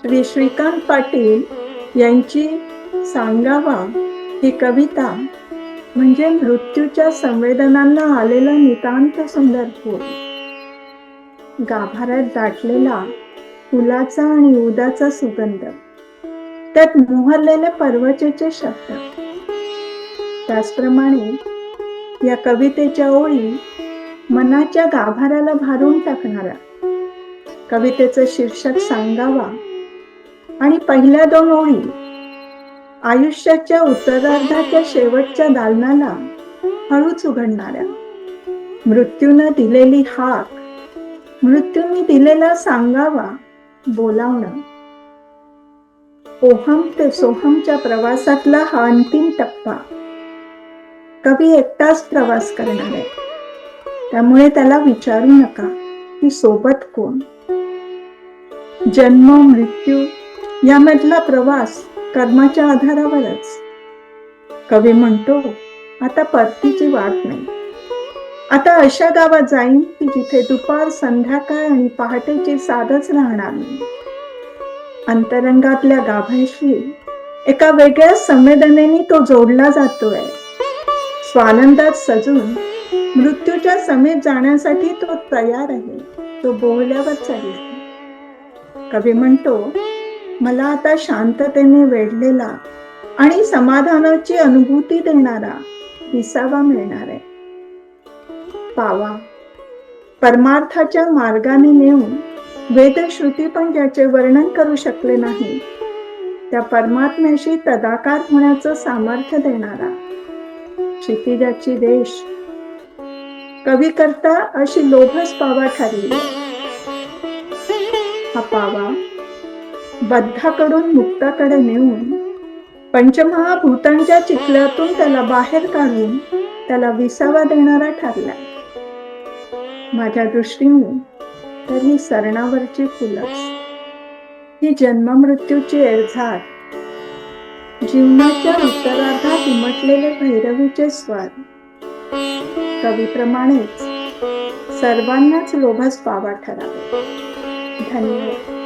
श्री श्रीकांत पाटील यांची सांगावा ही कविता म्हणजे मृत्यूच्या संवेदनांना आलेला नितांत सुंदर फूल. गाभाऱ्यात दाटलेला फुलाचा आणि उदाचा सुगंध. त्यात मोहरलेले पर्वतेचे शब्द. त्याचप्रमाणे या कवितेच्या ओळी मनाच्या गाभाऱ्याला भारून टाकणारा कवितेचं शीर्षक सांगावा आणि पहिल्या दोन ओळी. आयुष्याच्या उत्तरार्धाच्या शेवटच्या दालनाला हळूच उघडणाऱ्या. मृत्यूनं दिलेली हाक मृत्यूने दिलेला सांगावा बोलावणं. ओहम ते सोहमच्या प्रवासातला हा अंतिम टप्पा. कवी एकटाच प्रवास करणार आहे. त्यामुळे त्याला विचारू नका की सोबत कोण? जन्म मृत्यू यामधला प्रवास कर्माच्या आधारावरच. कवी म्हणतो आता परतीची वाट नाही. आता अशा गावात जाईन की जिथे दुपार संध्याकाळ आणि पहाटेची साधच राहणार नाही. अंतरंगातल्या गाभांशी एका वेगळ्या संवेदनेने तो जोडला जातोय. स्वानंदात सजून मृत्यूच्या समेत जाण्यासाठी तो तयार आहे तो बोलल्यावर चालेल. कवी म्हणतो मला आता शांततेने वेढलेला आणि समाधानाची अनुभूती देणारा विसावा मिळणार आहे. पावा परमार्थाच्या मार्गाने नेऊन वेदश्रुती पण ज्याचे वर्णन करू शकले नाही. त्या परमात्म्याशी तदाकार होण्याचं सामर्थ्य देणारा क्षितिजाची देश कवी करता अशी लोभस पावा ठरली हा पावा बद्धाकडून मुक्ताकडे नेऊन पंचमहाभूतांच्या चिखल्यातून त्याला बाहेर काढून त्याला विसावा देणारा ठरला. माझ्या दृष्टीने तर ही सरणावरची फुलच. ही जन्ममृत्यूची एळझाड जीवनाच्या उत्तरार्धात उमटलेले भैरवीचे स्वर कवीप्रमाणेच सर्वांनाच लोभस पावा ठरावे. धन्यवाद.